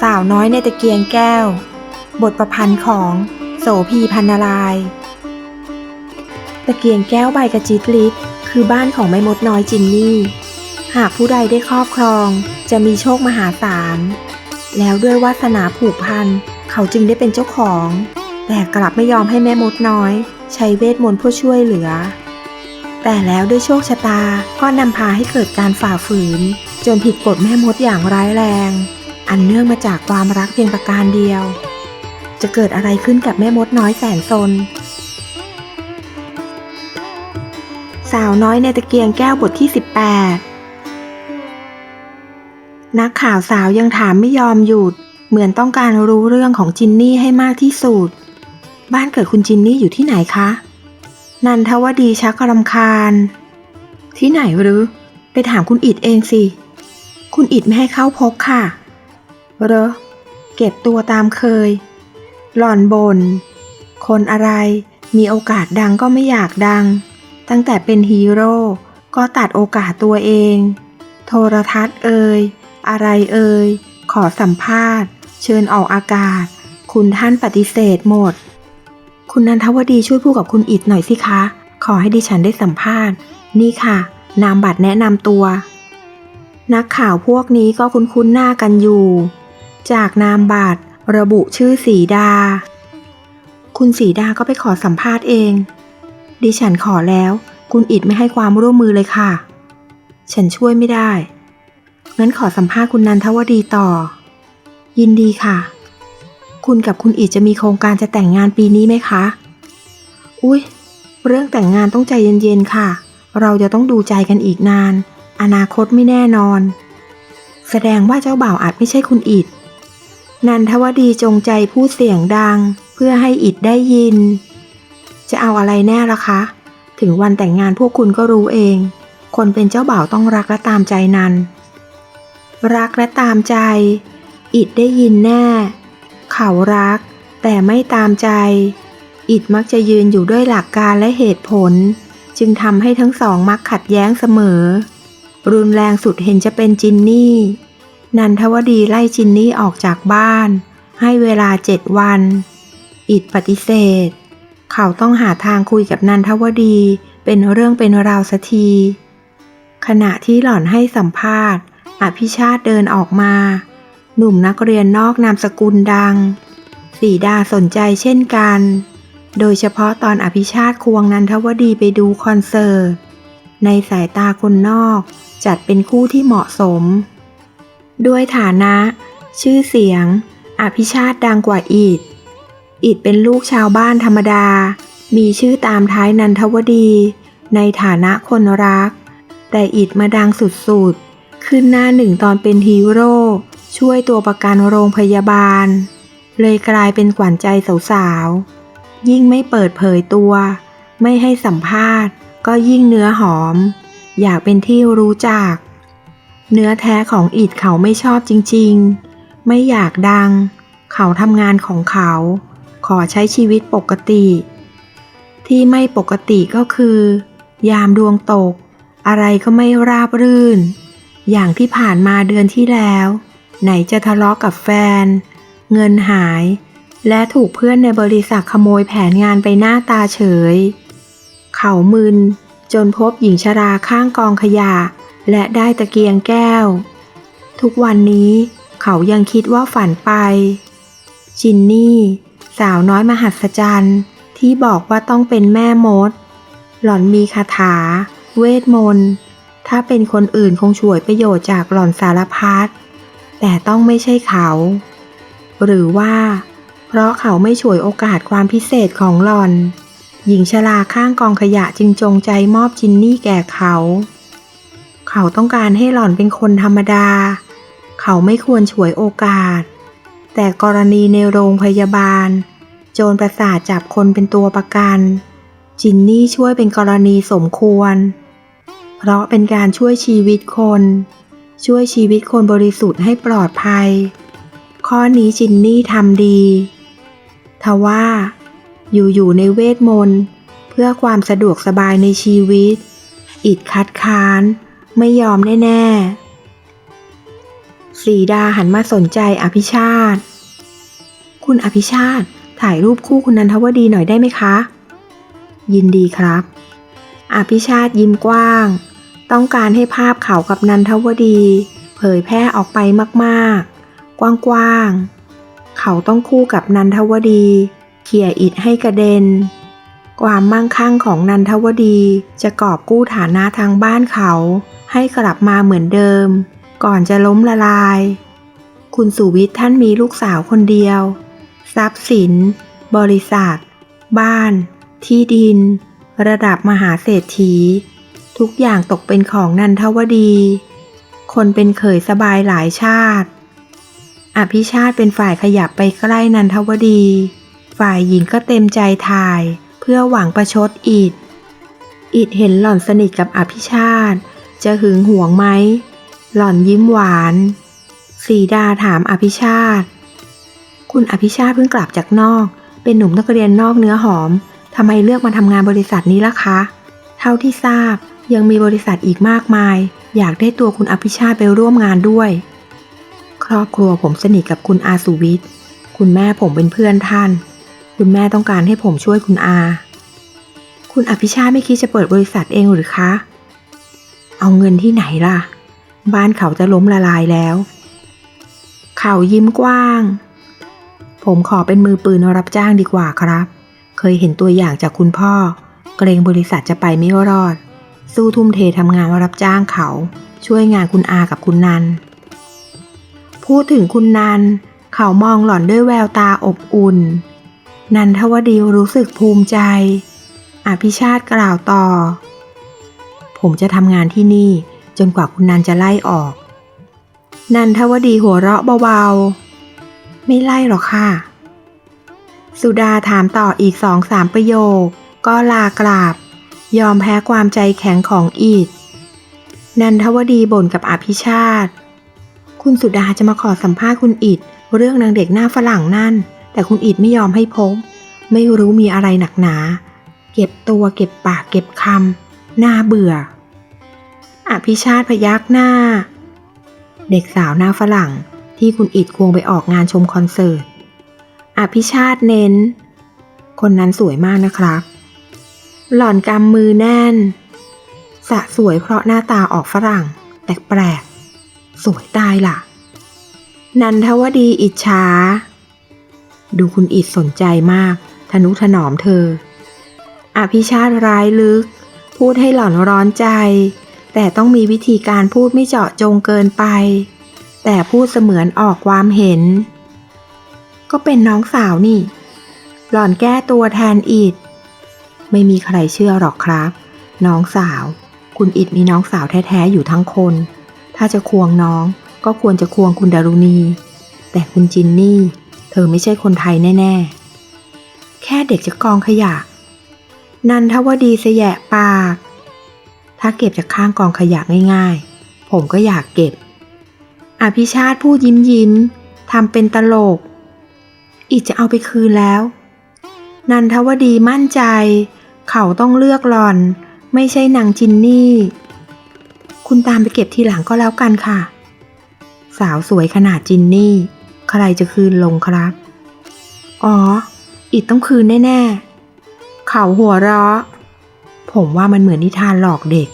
สาวน้อยในตะเกียงแก้ว บทประพันธ์ของโสพีพันนาราย ตะเกียงแก้วใบกระจิตลิศคือบ้านของแม่มดน้อยจินนี่ หากผู้ใดได้ครอบครองจะมีโชคมหาศาล แล้วด้วยวาสนาผูกพัน เขาจึงได้เป็นเจ้าของ แต่กลับไม่ยอมให้แม่มดน้อย ใช้เวทมนต์เพื่อช่วยเหลือ แต่แล้วด้วยโชคชะตาก็นำพาให้เกิดการฝ่าฝืน จนผิดกฎแม่มดอย่างร้ายแรง อันเนื่องมาจากความรักเพียงประการเดียว จะเกิดอะไรขึ้นกับแม่มดน้อยแสนซน สาวน้อยในตะเกียงแก้วบทที่ 18 นักข่าวสาวยังถามไม่ยอมหยุด เหมือนต้องการรู้เรื่องของจินนี่ให้มากที่สุด บ้านเกิดคุณจินนี่อยู่ที่ไหนคะ นันทวดีชักรำคาญ ที่ไหนหรือ ไปถามคุณอิดเองสิ คุณอิดไม่ให้เข้าพบค่ะ เหรอเก็บตัวตามเคย หล่อนบนคนอะไรมีโอกาสดังก็ไม่อยากดัง ตั้งแต่เป็นฮีโร่ก็ตัดโอกาสตัวเอง โทรทัศน์เอ่ยอะไรเอ่ยขอสัมภาษณ์ เชิญออกอากาศ คุณท่านปฏิเสธหมด คุณนันทวดีช่วยพูดกับคุณอิดหน่อยสิคะ ขอให้ดิฉันได้สัมภาษณ์ นี่ค่ะ นามบัตรแนะนำตัว นักข่าวพวกนี้ก็คุ้นๆหน้ากันอยู่ จากนามบัตรระบุชื่อสีดา คุณสีดาก็ไปขอสัมภาษณ์เอง ดิฉันขอแล้ว คุณอิดไม่ให้ความร่วมมือเลยค่ะ ฉันช่วยไม่ได้ งั้นขอสัมภาษณ์คุณนันทวดีต่อ ยินดีค่ะ คุณกับคุณอิดจะมีโครงการจะแต่งงานปีนี้ไหมคะ อุ้ยเรื่องแต่งงานต้องใจเย็นๆค่ะ เราจะต้องดูใจกันอีกนาน อนาคตไม่แน่นอน แสดงว่าเจ้าบ่าวอาจไม่ใช่คุณอิด นันทวดีจงใจพูดเสียงดัง เพื่อให้อิดได้ยิน จะเอาอะไรแน่ละคะ ถึงวันแต่งงานพวกคุณก็รู้เอง คนเป็นเจ้าบ่าวต้องรักและตามใจนัน รักและตามใจ อิดได้ยินแน่ เขารัก แต่ไม่ตามใจ อิดมักจะยืนอยู่ด้วยหลักการและเหตุผล จึงทำให้ทั้งสองมักขัดแย้งเสมอ รุนแรงสุดเห็นจะเป็นจินนี่ นันทวดีไล่จินนี่ออกจากบ้าน ให้เวลาเจ็ดวัน อิดปฏิเสธ เขาต้องหาทางคุยกับนันทวดีเป็นเรื่องเป็นราวสักที ขณะที่หล่อนให้สัมภาษณ์ อภิชาติเดินออกมา หนุ่มนักเรียนนอกนามสกุลดัง สีดาสนใจเช่นกัน โดยเฉพาะตอนอภิชาติควงนันทวดีไปดูคอนเสิร์ต ในสายตาคนนอกจัดเป็นคู่ที่เหมาะสม ด้วยฐานะ ชื่อเสียง อภิชาติดังกว่าอิดอิดเป็นลูกชาวบ้านธรรมดา มีชื่อตามท้ายนันทวดี ในฐานะคนรัก แต่อิดมาดังสุดๆ ขึ้นหน้าหนึ่งตอนเป็นฮีโร่ ช่วยตัวประกันโรงพยาบาล เลยกลายเป็นขวัญใจสาวๆ ยิ่งไม่เปิดเผยตัว ไม่ให้สัมภาษณ์ ก็ยิ่งเนื้อหอม อยากเป็นที่รู้จัก เนื้อแท้ของอิดเขาไม่ชอบจริงๆ ไม่อยากดัง เขาทำงานของเขา ขอใช้ชีวิตปกติ ที่ไม่ปกติก็คือ ยามดวงตก อะไรก็ไม่ราบรื่น อย่างที่ผ่านมาเดือนที่แล้ว ไหนจะทะเลาะกับแฟน เงินหาย และถูกเพื่อนในบริษัทขโมยแผนงานไปหน้าตาเฉย เขามึนจนพบหญิงชราข้างกองขยะ และได้ตะเกียงแก้ว ทุกวันนี้เขายังคิดว่าฝันไป จินนี่สาวน้อยมหัศจรรย์ที่บอกว่าต้องเป็นแม่มด หล่อนมีคาถา เวทมนต์ถ้าเป็นคนอื่นคงฉวยประโยชน์จากหล่อนสารพัดแต่ต้องไม่ใช่เขา หรือว่า เพราะเขาไม่ฉวยโอกาสความพิเศษของหล่อน หญิงชราข้างกองขยะจึงจงใจมอบจินนี่แก่เขา เขาต้องการให้หล่อนเป็นคนธรรมดา เขาไม่ควรฉวยโอกาส แต่กรณีในโรงพยาบาล โจรประสาทจับคนเป็นตัวประกัน จินนี่ช่วยเป็นกรณีสมควร เพราะเป็นการช่วยชีวิตคน ช่วยชีวิตคนบริสุทธิ์ให้ปลอดภัย ข้อนี้จินนี่ทำดี ทว่า อยู่ๆในเวทมนต์เพื่อความสะดวกสบายในชีวิตอิดคัดค้าน ไม่ยอมแน่ๆสีดาหันมาสนใจอภิชาติ คุณอภิชาติถ่ายรูปคู่คุณนันทวดีหน่อยได้ไหมคะ ยินดีครับ อภิชาติยิ้มกว้าง ต้องการให้ภาพเขากับนันทวดี เผยแพร่ออกไปมากๆ กว้างๆ เขาต้องคู่กับนันทวดี เขี่ยอิฐให้กระเด็น ความมั่งคั่งของนันทวดีจะกอบกู้ฐานะทางบ้านเขา ให้กลับมาเหมือนเดิม ก่อนจะล้มละลาย คุณสุวิทย์ท่านมีลูกสาวคนเดียว ทรัพย์สิน บริษัท บ้าน ที่ดิน ระดับมหาเศรษฐี ทุกอย่างตกเป็นของนันทวดี คนเป็นเขยสบายหลายชาติ อภิชาติเป็นฝ่ายขยับไปใกล้นันทวดี ฝ่ายหญิงก็เต็มใจถ่าย เพื่อหวังประชดอิดอิดเห็นหล่อนสนิทกับอภิชาติ จะหึงหวงไหม หล่อนยิ้มหวาน สีดาถามอภิชาติ คุณอภิชาติเพิ่งกลับจากนอก เป็นหนุ่มนักเรียนนอกเนื้อหอมทำไมเลือกมาทำงานบริษัทนี้ล่ะคะ เท่าที่ทราบยังมีบริษัทอีกมากมาย อยากได้ตัวคุณอภิชาติไปร่วมงานด้วย ครอบครัวผมสนิทกับคุณอาสุวิทย์ คุณแม่ผมเป็นเพื่อนท่าน คุณแม่ต้องการให้ผมช่วยคุณอา คุณอภิชาติไม่คิดจะเปิดบริษัทเองหรือคะ เอาเงินที่ไหนล่ะ บ้านเขาจะล้มละลายแล้ว เขายิ้มกว้าง ผมขอเป็นมือปืนรับจ้างดีกว่าครับ เคยเห็นตัวอย่างจากคุณพ่อ เกรงบริษัทจะไปไม่รอด สู้ทุ่มเททำงานรับจ้างเขา ช่วยงานคุณอากับคุณนัน พูดถึงคุณนัน เขามองหล่อนด้วยแววตาอบอุ่น นันทวดีรู้สึกภูมิใจ อภิชาติกล่าวต่อ ผมจะทำงานที่นี่ จนกว่าคุณนันจะไล่ออก นันทวดีหัวเราะเบาๆ ไม่ไล่หรอกค่ะ สุดาถามต่ออีกสองสามประโยค ก็ลากราบ ยอมแพ้ความใจแข็งของอีดนันทวดีบ่นกับอภิชาติ คุณสุดาจะมาขอสัมภาษณ์คุณอิดเรื่องนางเด็กหน้าฝรั่งนั่น แต่คุณอิดไม่ยอมให้พบ ไม่รู้มีอะไรหนักหนา เก็บตัวเก็บปากเก็บคำ น่าเบื่อ อภิชาติพยักหน้า เด็กสาวหน้าฝรั่งที่คุณอิดควงไปออกงานชมคอนเสิร์ต อภิชาติเน้น คนนั้นสวยมากนะครับ หล่อนกำมือแน่น สะสวยเพราะหน้าตาออกฝรั่ง แปลกๆ สวยตายล่ะ นันทวดีอิจฉา ดูคุณอิดสนใจมาก ทนุถนอมเธอ อภิชาติร้ายลึก พูดให้หล่อนร้อนใจ แต่ต้องมีวิธีการพูดไม่เจาะจงเกินไป แต่พูดเสมือนออกความเห็น ก็เป็นน้องสาวนี่ หล่อนแก้ตัวแทนอิดไม่มีใครเชื่อหรอกครับ น้องสาว คุณอิดมีน้องสาวแท้ๆอยู่ทั้งคน ถ้าจะควงน้องก็ควรจะควงคุณดารุณี แต่คุณจินนี่ เธอไม่ใช่คนไทยแน่ ๆ แค่เด็กจะกองขยะ นันทวดีเสยะปาก ถ้าเก็บจากข้างกองขยะง่ายๆ ผมก็อยากเก็บ อภิชาติพูดยิ้มยิ้มทำเป็นตลกอิดจะเอาไปคืนแล้ว นันทวดีมั่นใจ เขาต้องเลือกหลอน ไม่ใช่นางจินนี่ คุณตามไปเก็บทีหลังก็แล้วกันค่ะ สาวสวยขนาดจินนี่ ใครจะคืนลงครับ อ๋ออิดต้องคืนแน่ ๆ เขาหัวเราะ ผมว่ามันเหมือนนิทานหลอกเด็ก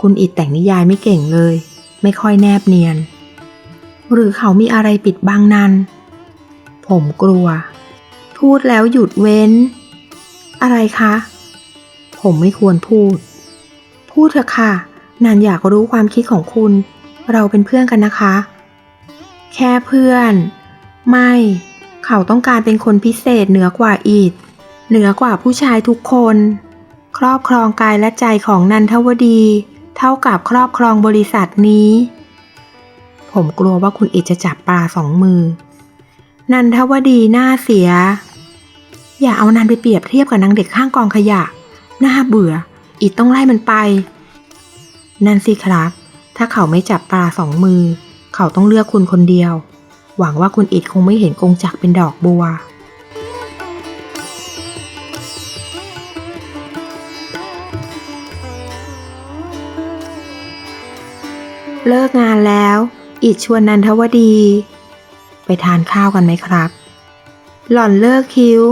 คุณอิดแต่งนิยายไม่เก่งเลย ไม่ค่อยแนบเนียน หรือเขามีอะไรปิดบังนันผมกลัว พูดแล้วหยุดเว้น อะไรคะ ผมไม่ควรพูด พูดเถอะค่ะนันอยากรู้ความคิดของคุณ เราเป็นเพื่อนกันนะคะ แค่เพื่อน ไม่ เขาต้องการเป็นคนพิเศษเหนือกว่าอีด เหนือกว่าผู้ชายทุกคน ครอบครองกายและใจของนันทวดี เท่ากับครอบครองบริษัทนี้ ผมกลัวว่าคุณอิดจะจับปลาสองมือ นันทวดีหน้าเสีย อย่าเอานันไปเปรียบเทียบกับนางเด็กข้างกองขยะน่าเบื่ออิดต้องไล่มันไป นั่นสิครับ ถ้าเขาไม่จับปลาสองมือ เขาต้องเลือกคุณคนเดียว หวังว่าคุณอิดคงไม่เห็นกงจักเป็นดอกบัว เลิกงานแล้ว อิดชวนนันทวดี ไปทานข้าวกันไหมครับ หล่อนเลิกคิ้ว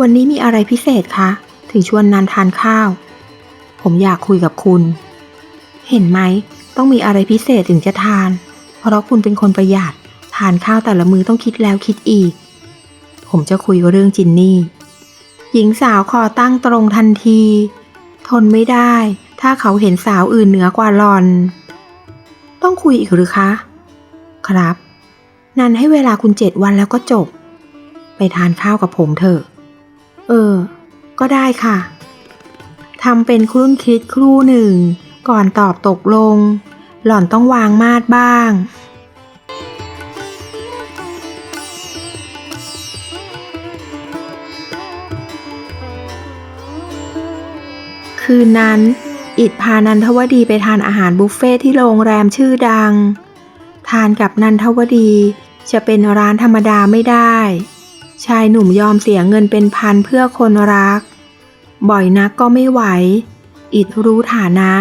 วันนี้มีอะไรพิเศษคะ ถึงชวนนันทานข้าว ผมอยากคุยกับคุณ เห็นไหม ต้องมีอะไรพิเศษถึงจะทาน เพราะคุณเป็นคนประหยัด ทานข้าวแต่ละมือต้องคิดแล้วคิดอีก ผมจะคุยเรื่องจินนี่ หญิงสาวคอตั้งตรงทันที ทนไม่ได้ถ้าเขาเห็นสาวอื่นเหนือกว่าหลอน ต้องคุยอีกหรือคะ ครับ นันให้เวลาคุณเจ็ดวันแล้วก็จบ ไปทานข้าวกับผมเถอะ เออ ก็ได้ค่ะทำเป็นครุ่นคิดครู่หนึ่ง ก่อนตอบตกลง หล่อนต้องวางมาดบ้างคืนนั้น อิดพานันทวดีไปทานอาหารบุฟเฟ่ที่โรงแรมชื่อดัง ทานกับนันทวดีจะเป็นร้านธรรมดาไม่ได้ ชายหนุ่มยอมเสียเงินเป็นพันเพื่อคนรัก บ่อยนักก็ไม่ไหว อิดรู้ฐานะ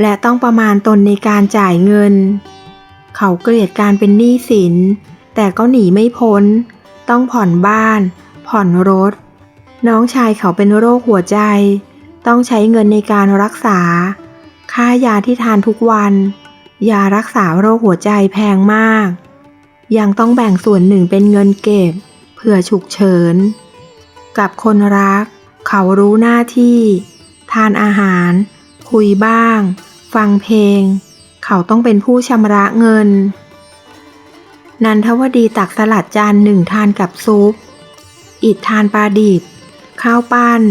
และต้องประมาณตนในการจ่ายเงิน เขาเกลียดการเป็นหนี้สิน แต่ก็หนีไม่พ้น ต้องผ่อนบ้าน ผ่อนรถ น้องชายเขาเป็นโรคหัวใจ ต้องใช้เงินในการรักษา ค่ายาที่ทานทุกวัน ยารักษาโรคหัวใจแพงมาก ยังต้องแบ่งส่วนหนึ่งเป็นเงินเก็บเพื่อฉุกเฉิน กับคนรัก เขารู้หน้าที่ ทานอาหาร คุยบ้าง ฟังเพลง เขาต้องเป็นผู้ชำระเงิน นันทวดีตักสลัดจานหนึ่งทานกับซุป อิดทานปลาดิบ ข้าวปั้น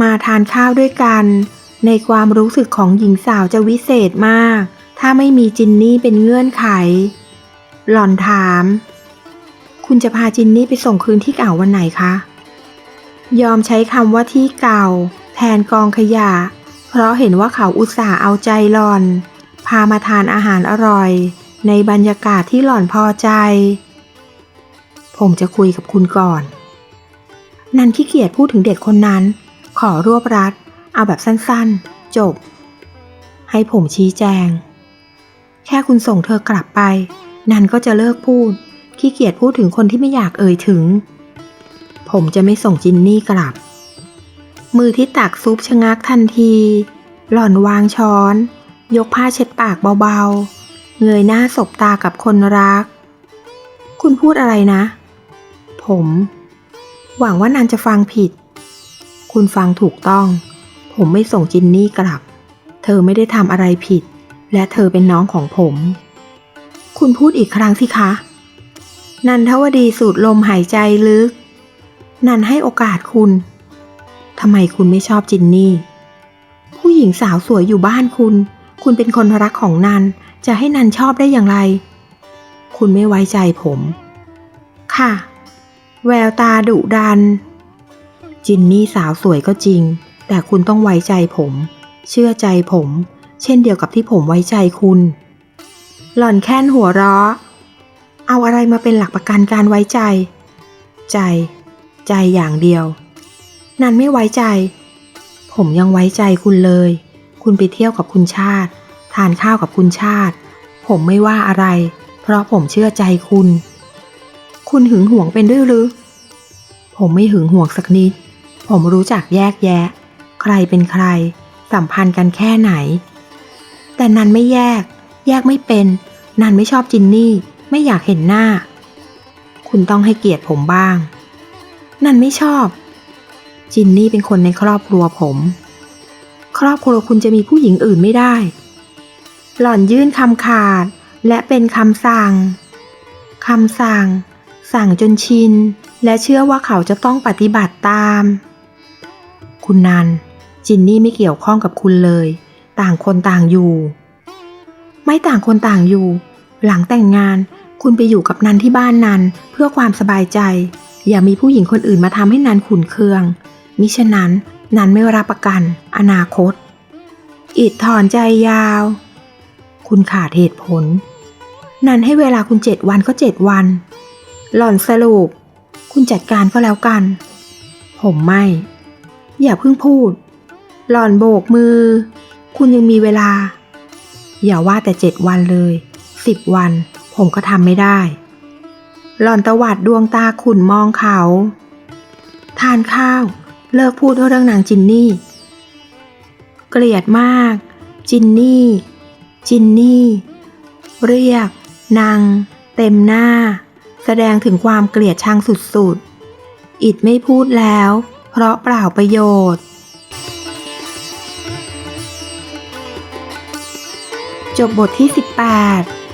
มาทานข้าวด้วยกัน ในความรู้สึกของหญิงสาวจะวิเศษมาก ถ้าไม่มีจินนี่เป็นเงื่อนไข หล่อนถาม คุณจะพาจินนี่ไปส่งคืนที่เก่าวันไหนคะ ยอมใช้คำว่าที่เก่า แทนกองขยะ เพราะเห็นว่าเขาอุตส่าห์เอาใจหล่อน พามาทานอาหารอร่อย ในบรรยากาศที่หล่อนพอใจ ผมจะคุยกับคุณก่อน นันขี้เกียจพูดถึงเด็กคนนั้น ขอรวบรัด เอาแบบสั้นๆ จบ ให้ผมชี้แจง แค่คุณส่งเธอกลับไป นันก็จะเลิกพูด ขี้เกียจพูดถึงคนที่ไม่อยากเอ่ยถึง ผมจะไม่ส่งจินนี่กลับ มือที่ตักซุปชะงักทันที หล่อนวางช้อน ยกผ้าเช็ดปากเบาๆ เงยหน้าสบตากับคนรัก คุณพูดอะไรนะ ผม หวังว่านันจะฟังผิด คุณฟังถูกต้อง ผมไม่ส่งจินนี่กลับ เธอไม่ได้ทำอะไรผิด และเธอเป็นน้องของผม คุณพูดอีกครั้งสิคะ นันทวดีสูดลมหายใจลึก นันให้โอกาสคุณ ทำไมคุณไม่ชอบจินนี่ ผู้หญิงสาวสวยอยู่บ้านคุณ คุณเป็นคนรักของนัน จะให้นันชอบได้อย่างไร คุณไม่ไว้ใจผม ค่ะ แววตาดุดัน จินนี่สาวสวยก็จริง แต่คุณต้องไว้ใจผม เชื่อใจผม เช่นเดียวกับที่ผมไว้ใจคุณ หล่อนแค้นหัวเราะ เอาอะไรมาเป็นหลักประกันการไว้ใจ ใจ ใจอย่างเดียว นันไม่ไว้ใจ ผมยังไว้ใจคุณเลย คุณไปเที่ยวกับคุณชาติ ทานข้าวกับคุณชาติ ผมไม่ว่าอะไร เพราะผมเชื่อใจคุณ คุณหึงหวงเป็นด้วยหรือผมไม่หึงหวงสักนิด ผมรู้จักแยกแยะ ใครเป็นใคร สัมพันธ์กันแค่ไหน แต่นันไม่แยก แยกไม่เป็น นันไม่ชอบจินนี่ ไม่อยากเห็นหน้า คุณต้องให้เกียรติผมบ้าง นันไม่ชอบ จินนี่เป็นคนในครอบครัวผม ครอบครัวคุณจะมีผู้หญิงอื่นไม่ได้ หล่อนยื่นคำขาด และเป็นคำสั่งคำสั่ง สั่งจนชิน และเชื่อว่าเขาจะต้องปฏิบัติตาม คุณนัน จินนี่ไม่เกี่ยวข้องกับคุณเลย ต่างคนต่างอยู่ ไม่ต่างคนต่างอยู่ หลังแต่งงานคุณไปอยู่กับนันที่บ้านนันเพื่อความสบายใจ อย่ามีผู้หญิงคนอื่นมาทำให้นันขุนเคือง มิฉะนั้นนันไม่รับประกัน อนาคต อิดถอนใจยาว คุณขาดเหตุผล นันให้เวลาคุณเจ็ดวันก็เจ็ดวัน หล่อนสรุป คุณจัดการก็แล้วกัน ผมไม่ อย่าเพิ่งพูด หล่อนโบกมือ คุณยังมีเวลา อย่าว่าแต่เจ็ดวันเลยสิบวัน ผมก็ทำไม่ได้ หล่อนตวัดดวงตาขุ่นมองเขา ทานข้าว เลิกพูดเรื่องนางจินนี่ เกลียดมาก จินนี่ จินนี่ เรียก นาง เต็มหน้า แสดงถึงความเกลียดชังสุดๆ อิดไม่พูดแล้ว เพราะเปล่าประโยชน์ จบบทที่ 18